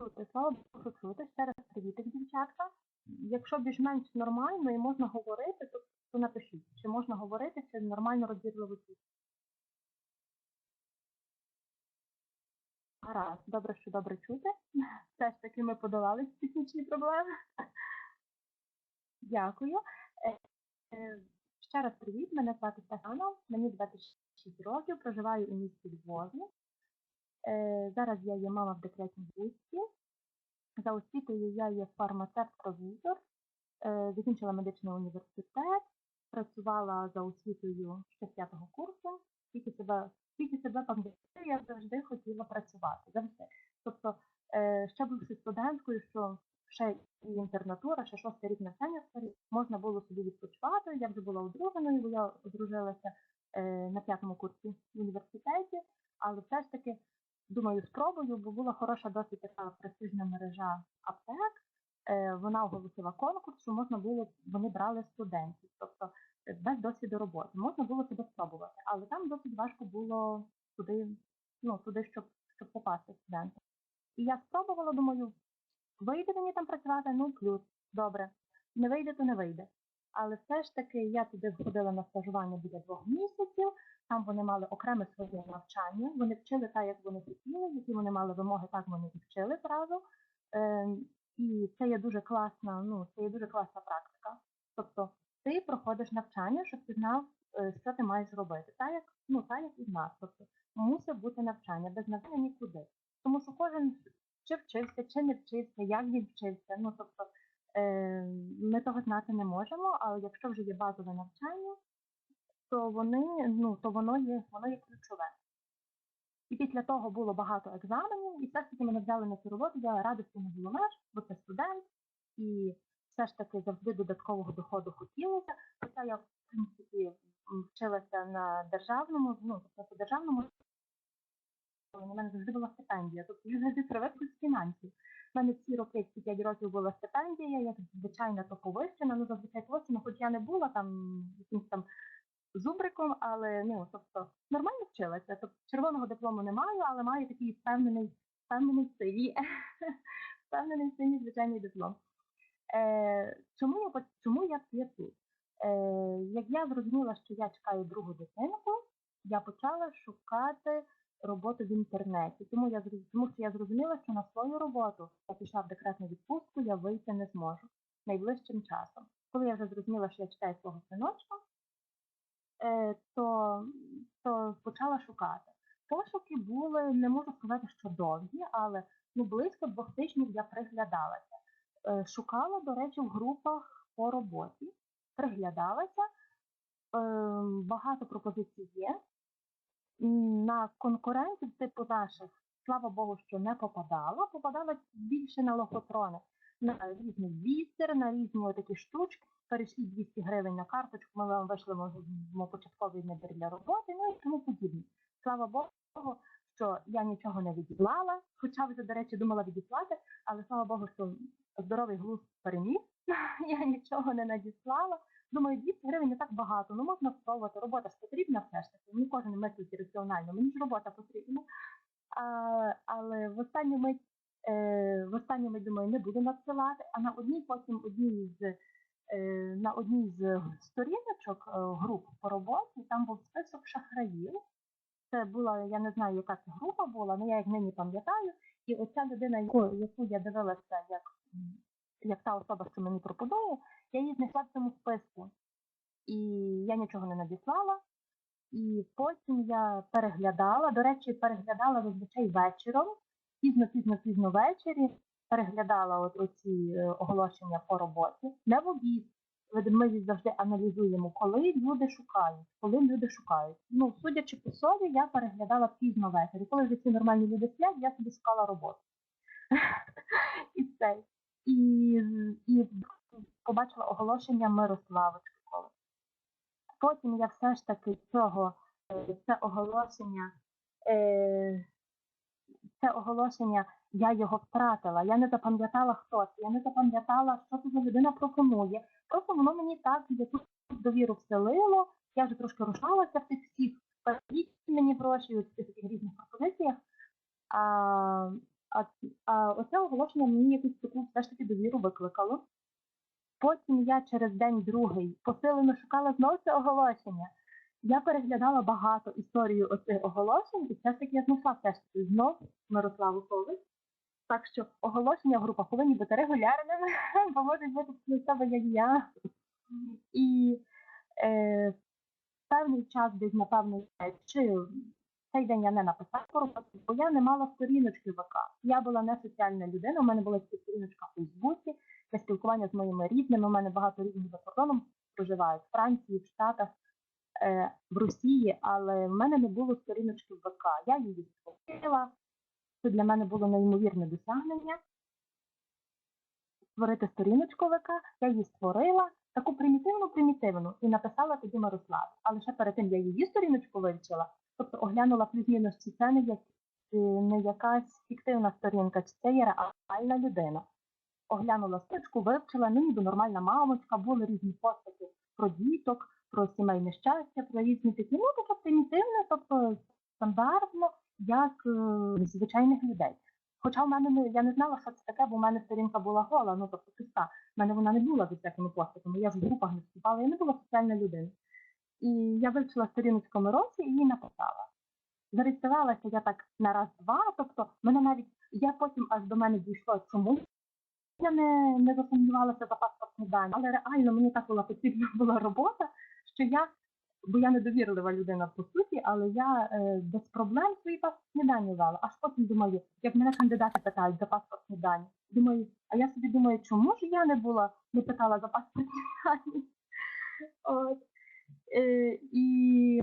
чути, слава Богу, чути. Ще раз привітик, дівчатка. Якщо більш-менш нормально і можна говорити, то, то напишіть, чи можна говорити, чи нормально розбірливо чути. Гаразд, добре, що добре чути. Все ж таки ми подолали технічні проблеми. Дякую. Е, е, Ще раз привіт, мене звати Стефана, мені 26 років, проживаю у місті Львові. Е, Зараз я є мама в декретній відпустці. За освітою я є фармацевт-провізор, е, закінчила медичний університет, працювала за освітою ще з п'ятого курсу, тільки себе, тільки себе пам'ятаю, я завжди хотіла працювати, завжди. Тобто, е, ще бувши студенткою, що ще і інтернатура, ще шостий рік навчання можна було собі відпочивати. Я вже була одруженою, бо я одружилася на п'ятому курсі в університеті, але все ж таки думаю, спробую, бо була хороша досить така престижна мережа аптек. Е, Вона оголосила конкурс, що можна було, вони брали студентів, тобто е, без досвіду роботи. Можна було себе спробувати, але там досить важко було туди, ну, туди, щоб, щоб попасти студентам. І я спробувала, думаю, вийде мені там працювати, ну плюс, добре. Не вийде, то не вийде. Але все ж таки я туди входила на стажування біля двох місяців. Там вони мали окреме своє навчання. Вони вчили так, як вони хотіли, які вони мали вимоги, так вони і вчили зразу. Е, і це є дуже класна, ну це є дуже класна практика. Тобто ти проходиш навчання, щоб ти знав, е, що ти маєш робити. Так як, ну, так як і в нас. Тобто мусить бути навчання, без навчання нікуди. Тому що кожен чи вчився, чи не вчився, як він вчився. Ну тобто е, ми того знати не можемо, але якщо вже є базове навчання, то вони, ну то воно є, воно є ключове. І після того було багато екзаменів, і все ж таки мене взяли на цю роботу, я радості не було меж, бо це студент, і все ж таки завжди додаткового доходу хотілося. Хоча я, в принципі, вчилася на державному, ну, тобто по державному, у мене завжди була стипендія, тобто я завжди привикла з фінансів. У мене всі роки, ці 5 років була стипендія, як звичайно, то повищена, ну зазвичай повищена, хоч я не була там якимсь там зубриком, але ну, тобто нормально вчилася. Тобто червоного диплому не маю, але маю такий впевнений, впевнений синій, впевнений синій звичайний диплом. Е, чому я чому я тут? Е, як я зрозуміла, що я чекаю другу дитинку, я почала шукати роботу в інтернеті. Тому я тому що я зрозуміла, що на свою роботу я пішла в декретну відпустку, я вийти не зможу найближчим часом. Коли я вже зрозуміла, що я чекаю свого синочка, то, то почала шукати. Пошуки були, не можу сказати, що довгі, але ну, близько двох тижнів я приглядалася. Е, Шукала, до речі, в групах по роботі, приглядалася. Е, Багато пропозицій є. На конкурентів типу наших, слава Богу, що не попадала, попадала більше на лохотрони, на різний бісер, на різні такі штучки. Перейшли 200 гривень на карточку, ми вам вийшли початковий набір для роботи, ну і тому подібне. Слава Богу, що я нічого не відіслала, хоча вже, до речі, думала відіслати, але слава Богу, що здоровий глузд переміг, я нічого не надіслала. Думаю, 200 гривень не так багато, ну можна спробувати. Робота ж потрібна все ж таки. Не кожен мислить раціонально, мені ж робота потрібна. А, але в останню мить, е, в останню мить думаю, не буду надсилати, а на одній потім одній з е, на одній з сторіночок е, груп по роботі там був список шахраїв. Це була, я не знаю, яка це група була, але я як нині пам'ятаю. І оця людина, яку, яку я дивилася, як, як та особа, що мені пропонує, я її знайшла в цьому списку. І я нічого не надіслала. І потім я переглядала, до речі, переглядала зазвичай вечором, пізно, пізно, пізно ввечері, переглядала от оці е, оголошення по роботі. Не в обід. Ми завжди аналізуємо, коли люди шукають, коли люди шукають. Ну, судячи по собі, я переглядала пізно ввечері. Коли вже всі нормальні люди сплять, я собі шукала роботу. І це. І, і побачила оголошення Мирослави Чукової. Потім я все ж таки цього, е, це оголошення, е, це оголошення, я його втратила. Я не запам'ятала, хто це, я не запам'ятала, що це за людина пропонує. Просто воно мені так якусь довіру вселило. Я вже трошки рушалася в тих всіх, платіть мені у цих таких різних пропозиціях. А, А, а оце оголошення мені якусь таку все ж таки довіру викликало. Потім я через день другий посилено шукала знову це оголошення. Я переглядала багато історію оцих оголошень, і все ж таки я знайшла все ж таки знов Мирославу Коваль. Так що оголошення в групах повинні бути регулярними, бо можуть бути на себе як я. І е, певний час, десь напевно, чи цей день я не написала роботу, бо я не мала сторіночки ВК. Я була не соціальна людина, у мене була сторіночка в Фейсбуці для спілкування з моїми рідними. У мене багато рідних за кордоном проживають в Франції, в Штатах, в Росії, але в мене не було сторіночки в ВК. Я її створила. Це для мене було неймовірне досягнення. Створити сторіночку ВК, я її створила, таку примітивну, примітивну, і написала тоді Мирославі. Але ще перед тим я її сторіночку вивчила, тобто оглянула плюс-мінус, чи це не, як, е, не якась фіктивна сторінка, чи це є реальна людина. Оглянула стрічку, вивчила, ну ніби нормальна мамочка, були різні постаті про діток, про сімейне щастя, про різні такі, ну таке примітивне, тобто стандартно, як е, звичайних людей. Хоча в мене не, я не знала, що це таке, бо в мене сторінка була гола, ну тобто пуста. В мене вона не була з всякими постатами, я ж в групах не вступала, я не була соціальна людина. І я вивчила сторіночку Миросі і її написала. Зареєструвалася я так на раз-два, тобто мене навіть я потім аж до мене дійшло, чому я не, не засумнівалася за паспортні дані, але реально мені так була потрібна була робота, що я, бо я недовірлива людина по суті, але я е, без проблем свої паспортні дані вела. Аж потім думаю, як мене кандидати питають за паспортні дані. Думаю, а я собі думаю, чому ж я не була, не питала за паспортні дані. От. Е, і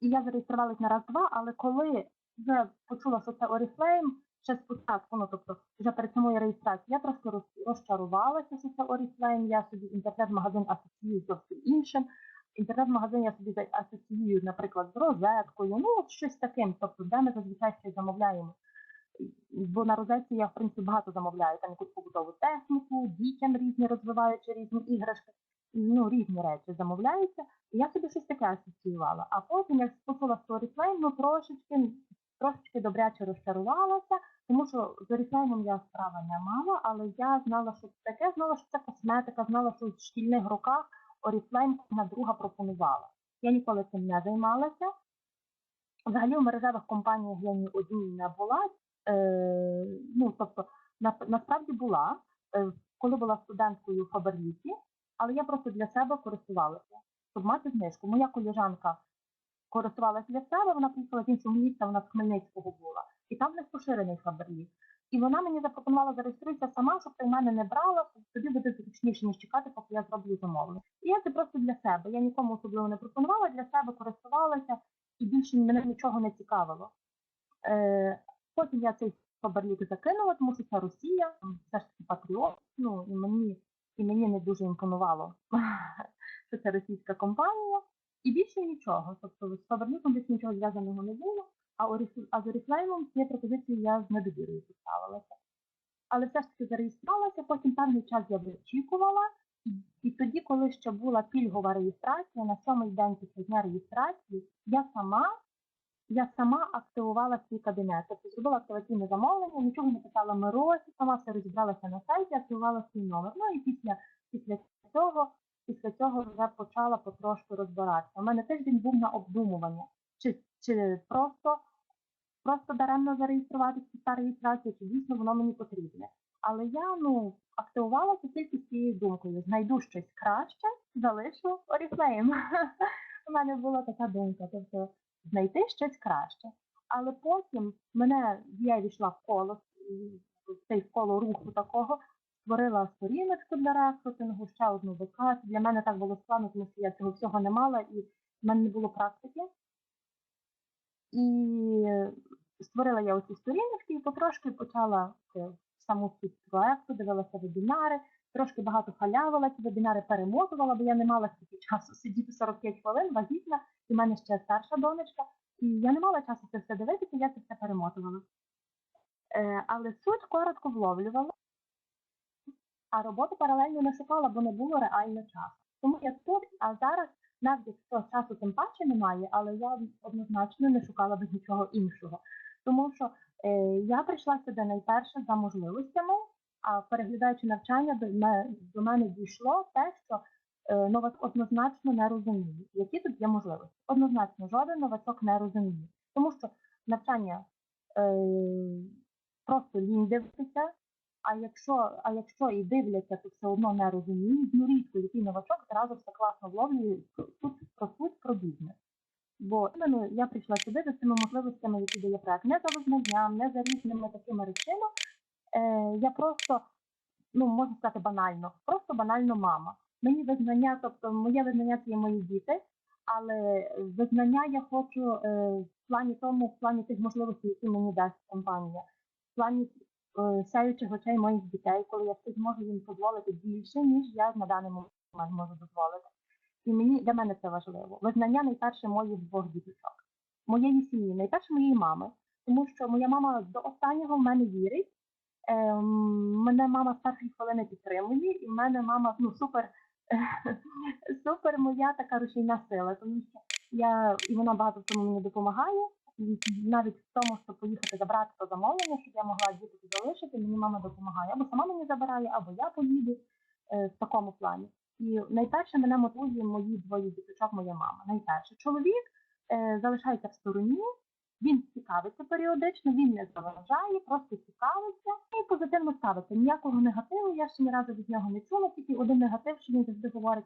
і я зареєструвалась на раз-два, але коли вже почула, що це Oriflame, ще спочатку, ну тобто вже перед самою реєстрацією, я трошки розчарувалася, що це Oriflame, я собі інтернет-магазин асоціюю зовсім іншим. Інтернет-магазин я собі асоціюю, наприклад, з розеткою, ну щось таким, тобто де ми зазвичай щось замовляємо. Бо на розетці я, в принципі, багато замовляю, там якусь побутову техніку, дітям різні розвиваючи різні іграшки, ну, різні речі замовляються. І я собі щось таке асоціювала. А потім, як почула Storyflame, ну трошечки, трошечки добряче розчарувалася, тому що з Oriflame я справи не мала, але я знала, що це таке, знала, що це косметика, знала, що в шкільних роках Oriflame на друга пропонувала. Я ніколи цим не займалася. Взагалі в мережевих компаніях я ні одній не була. Е, ну, тобто, на, насправді була, е, коли була студенткою в Фаберліці, але я просто для себе користувалася, щоб мати знижку. Моя коліжанка користувалася для себе, вона приїхала з іншого міста, вона з Хмельницького була, і там них поширений Фаберлік. І вона мені запропонувала зареєструйтеся сама, щоб ти мене не брала, тобі буде зручніше, ніж чекати, поки я зроблю замовлення. І я це просто для себе. Я нікому особливо не пропонувала, для себе користувалася, і більше мене нічого не цікавило. Е, потім я цей Фаберлік закинула, тому що це Росія, все ж таки патріот. Ну і мені і мені не дуже імпонувало, що це російська компанія, і більше нічого. Тобто з Фаберліком більше нічого зв'язаного не було, а, Orif- а з Oriflame цієї пропозиції я з недовірою поставилася. Але все ж таки зареєструвалася, потім певний час я вичікувала, і, тоді, коли ще була пільгова реєстрація, на сьомий день після дня реєстрації, я сама я сама активувала свій кабінет. Тобто зробила активаційне замовлення, нічого не писала Миросі, сама все розібралася на сайті, активувала свій номер. Ну і після після цього вже почала потрошку розбиратися. У мене тиждень був на обдумування, чи, чи просто, просто даремно зареєструватися та реєстрація, чи дійсно воно мені потрібне. Але я ну активувалася тільки з цією думкою: знайду щось краще, залишу Oriflame. У мене була така думка. Тобто знайти щось краще. Але потім мене я війшла в коло, в цей коло руху такого, створила сторіночку для рекрутингу, ще одну ВК. Для мене так було складно, тому що я цього всього не мала і в мене не було практики. І створила я оці сторіночки і потрошки почала е, саму суть проекту, дивилася вебінари, трошки багато халявила, ці вебінари перемотувала, бо я не мала стільки часу сидіти 45 хвилин, вагітна, і в мене ще старша донечка, і я не мала часу це все дивитися, я це все перемотувала. Е, але суть коротко вловлювала, а роботу паралельно не шукала, бо не було реально часу. Тому я тут, а зараз, навіть якщо часу тим паче немає, але я однозначно не шукала без нічого іншого. Тому що Е, Я прийшла сюди найперше за можливостями, а переглядаючи навчання, до до мене дійшло те, що е, новак однозначно не розуміє, які тут є можливості. Однозначно, жоден новачок не розуміє, тому що навчання е, просто лінь дивитися, а якщо, а якщо і дивляться, то все одно не розуміють. Рідко який новачок зразу все класно вловлює тут про суть про бізнес. Бо я прийшла сюди за цими можливостями, які дає проект, не за визнанням, не за різними такими речами. Е, я просто, ну можна сказати, банально, просто банально мама. Мені визнання, тобто моє визнання це є мої діти, але визнання я хочу е, в плані тому, в плані тих можливостей, які мені дасть компанія, в плані сяючих очей моїх дітей, коли я зможу їм дозволити більше, ніж я на даний момент можу дозволити. І мені для мене це важливо. Визнання найперше моїх двох діточок, моєї сім'ї, найперше моєї мами, тому що моя мама до останнього в мене вірить. Ем, мене мама з першої хвилини підтримує, і в мене мама ну супер, супер моя така рушійна сила, тому що я і вона багато в цьому мені допомагає. Навіть в тому, щоб поїхати забрати то замовлення, щоб я могла діти залишити, мені мама допомагає. Або сама мені забирає, або я поїду е, в такому плані. І найперше мене мотивує мої двоє діточок, моя мама. Найперше чоловік е, залишається в стороні, він цікавиться періодично, він не заважає, просто цікавиться і позитивно ставиться. Ніякого негативу я ще ні разу від нього не чула, тільки один негатив, що він завжди говорить.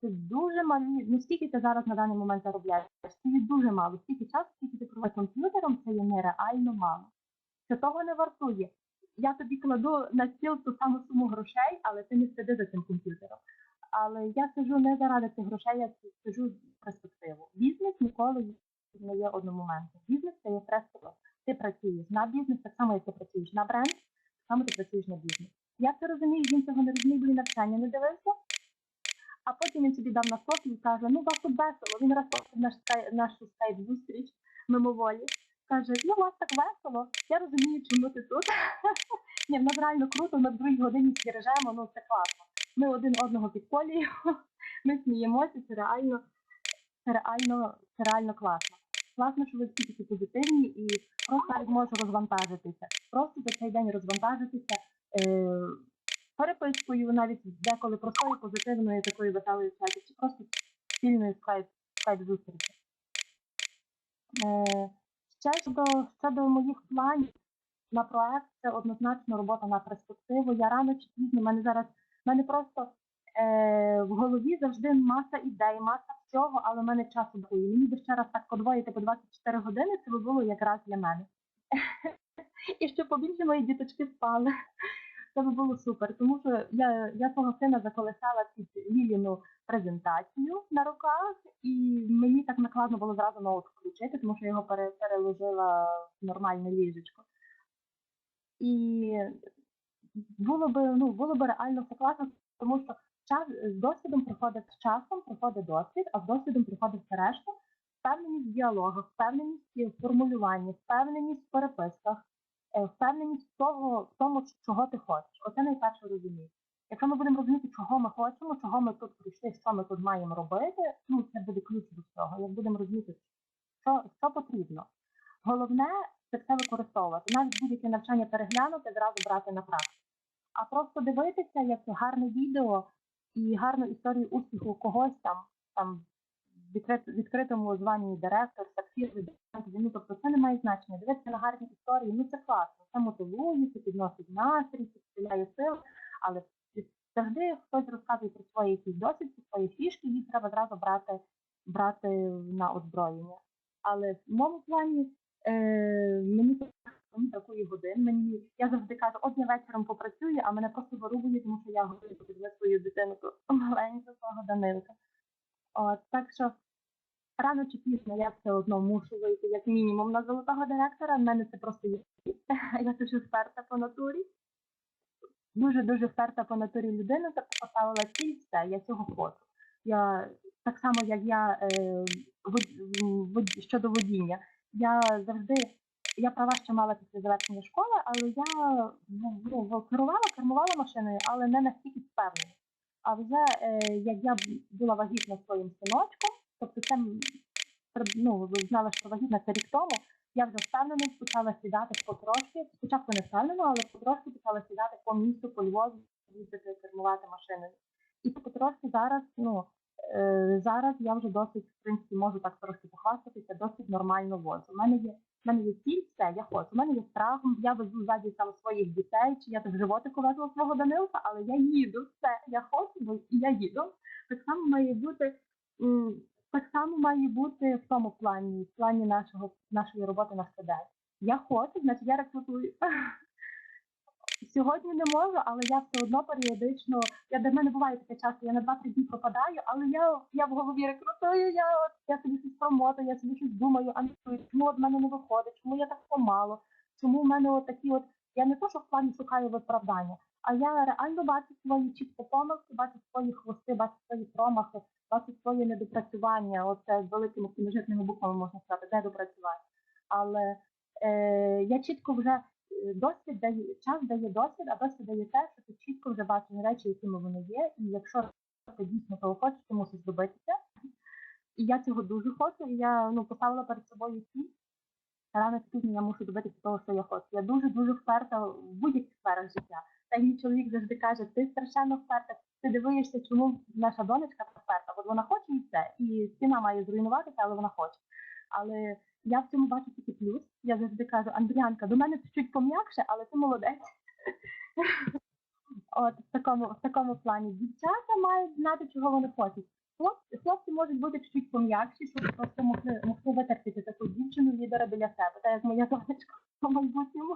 Це дуже малі. Ну скільки ти зараз на даний момент заробляєш? Це дуже мало. Скільки часу, скільки ти проводиш комп'ютером, це є нереально мало. Це того не вартує. Я тобі кладу на стіл ту саму суму грошей, але ти не сиди за цим комп'ютером. Але я сижу не заради цих грошей, я сижу перспективу. Бізнес ніколи не є одномоментним. Бізнес це є перспектива. Ти працюєш на бізнес, так само як ти працюєш на бренд, так само ти працюєш на бізнес. Я це розумію, він цього не розуміє, бо навчання не дивився. А потім він собі дав на профіль і каже: ну вас тут весело. Він раз побачив наш нашу скайп зустріч мимоволі. Каже, ну у вас так весело, я розумію, чому ти тут. Ні, в нас реально круто, ми в другій годині стережемо, ну це класно. Ми один одного підколюємо, ми сміємося, це реально, це реально, це реально класно. Класно, що ви всі такі позитивні і просто навіть можу розвантажитися. Просто за цей день розвантажитися е, перепискою, навіть деколи простою позитивною такою веселою чаті, чи просто спільною скайп, скайп зустрічі. Е, ще щодо, щодо моїх планів на проект, це однозначно робота на перспективу. Я рано чи пізно, в мене зараз в мене просто е, в голові завжди маса ідей, маса всього, але в мене часу бракує. Мені би ще раз так подвоїти по 24 години, це би було якраз для мене. І щоб побільше мої діточки спали. Це би було супер, тому що я, я свого сина заколисала під Ліліну презентацію на руках, і мені так накладно було зразу ноут включити, тому що його пере, переложила в нормальне ліжечко. І було би, ну, було би реально все класно, тому що час з досвідом приходить з часом, приходить досвід, а з досвідом приходить все решта. Впевненість в діалогах, впевненість в формулюванні, впевненість в переписках, впевненість в того, в тому, чого ти хочеш. Оце найперше розуміти. Якщо ми будемо розуміти, чого ми хочемо, чого ми тут прийшли, що ми тут маємо робити, ну це буде ключ до цього. Як будемо розуміти, що, що потрібно. Головне це все використовувати. Навіть будь-яке навчання переглянути, зразу брати на практику. А просто дивитися, як гарне відео і гарну історію успіху когось там, там відкритому званні директор, сапфір, ну тобто це не має значення. Дивитися на гарні історії, ну це класно, це мотивує, це підносить настрій, це вселяє сил, але завжди хтось розказує про свої якісь досвід, про свої фішки, їх треба зразу брати, брати на озброєння. Але в моєму плані е, мені мені бракує годин. Мені я завжди кажу, от я вечором попрацюю, а мене просто вирубує, тому що я подивити свою дитину маленьку свого Данилка. От, так що рано чи пізно я все одно мушу вийти як мінімум на золотого директора. В мене це просто є. Я дуже вперта по натурі. Дуже дуже вперта по натурі людина, тобто поставила ціль, все, я цього хочу. Я так само, як я е, вод, вод, щодо водіння, я завжди я права ще мала після завершення школи, але я ну, ну, керувала, кермувала машиною, але не настільки впевнена. А вже е, як я була вагітна своїм синочком, тобто це ну, ви знали, що вагітна це рік тому, Я вже впевнено почала сідати потрошки. Спочатку не впевнено, але потрошки почала сідати по місту, по Львові, їздити кермувати машиною. І потрошки зараз, ну е, зараз я вже досить, в принципі, можу так трошки похвастатися, досить нормально возу. У мене є, в мене є ціль, все, я хочу. У мене є страх, я везу ззаді там своїх дітей, чи я так животику везла свого Данилка, але я їду, все, я хочу, я їду. Так само має бути. Так само має бути в тому плані, в плані нашого нашої роботи на студент. Я хочу, значить я рекрутую. Сьогодні не можу, але я все одно періодично. Я до мене буває таке часто, я на 2-3 дні пропадаю, але я, я в голові рекрутую, я, от, я собі щось промотую, я собі щось думаю, а чому от в мене не виходить, чому я так помало, чому в мене от такі от. Я не то, що в плані шукаю виправдання, а я реально бачу свої чітко помилки, бачу свої хвости, бачу свої промахи, бачу своє недопрацювання. Оце з великими кіножитними буквами можна сказати, недопрацювання. Але е, я чітко вже е, досвід дає час дає досвід, а досвід дає те, що ти чітко вже бачиш речі, якими вони є, і якщо ти дійсно того хочеш, ти мусиш добитися. І я цього дуже хочу, і я ну, поставила перед собою ціль. Рано чи пізно я мушу добитися того, що я хочу. Я дуже дуже вперта в будь-яких сферах життя. Та мій чоловік завжди каже: ти страшенно вперта, ти дивуєшся, чому наша донечка вперта. От вона хоче і все. І стіна має зруйнуватися, але вона хоче. Але я в цьому бачу тільки плюс. Я завжди кажу, Андріанка, до мене чуть пом'якше, але ти молодець. От в такому, в такому плані дівчата мають знати, чого вони хочуть. Хлопці, хлопці можуть бути чуть пом'якші, щоб просто могли, могли витерпіти таку дівчину лідера біля себе. Та як моя донечка по майбутньому,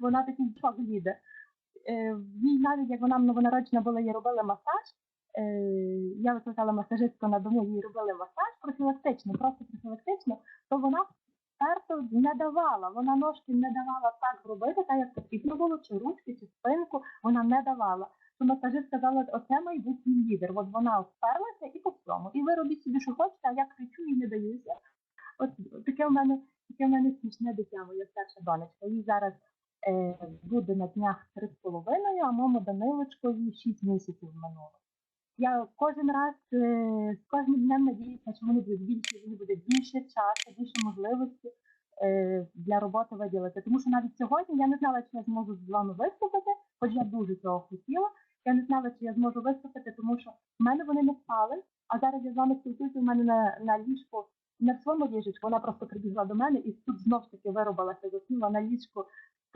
вона такий чок лідер. Е, їй навіть як вона новонароджена була, їй робили масаж. Е, я викликала масажистку на дому, їй робили масаж профілактично, просто профілактично, то вона вперто не давала, вона ножки не давала так робити, так як потрібно було, чи ручки, чи спинку, вона не давала. То масажист сказала, оце майбутній лідер. От вона вперлася і по всьому. І ви робіть собі, що хочете, а я кричу і не даюся. От таке в мене таке в мене смішне дитя, моя старша донечка. Їй зараз буде на днях три з половиною, а моєму Данилочку їй шість місяців минуло. Я кожен раз е, з кожним днем надіюся, що вони будуть більше, вони буде більше часу, більше можливості е, для роботи виділити. Тому що навіть сьогодні я не знала, чи я зможу з вами виступити, хоч я дуже цього хотіла. Я не знала, чи я зможу виступити, тому що в мене вони не спали. А зараз я з вами спілкуюся, у мене на, на ліжку, в своєму ліжечку, вона просто прибігла до мене і тут знов ж таки виробилася, заснула на ліжку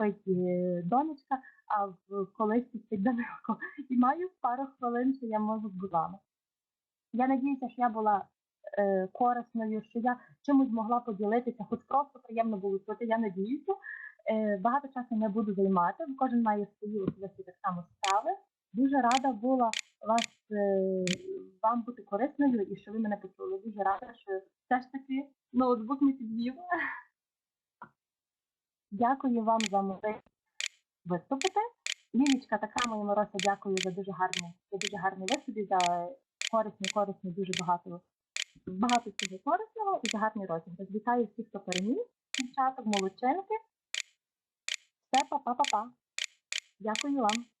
спить е, донечка, а в колисці спить Данилко. І маю пару хвилин, що я можу з вами. Я надіюся, що я була е, корисною, що я чимось могла поділитися, хоч просто приємно було чути, я надіюся. Е, багато часу не буду займати, кожен має свої особисті так само справи. Дуже рада була вас е, вам бути корисною і що ви мене почули. Дуже рада, що все ж таки ноутбук не підвів. Дякую вам за можливість виступити. Лілічка, така моя мороса, дякую за дуже гарний, за дуже гарний виступ за корисні, корисні, дуже багато багато цього корисного і за гарний розіграш. Вітаю всіх, хто переміг, дівчаток, молодчинки. Все, па-па-па-па. Дякую вам.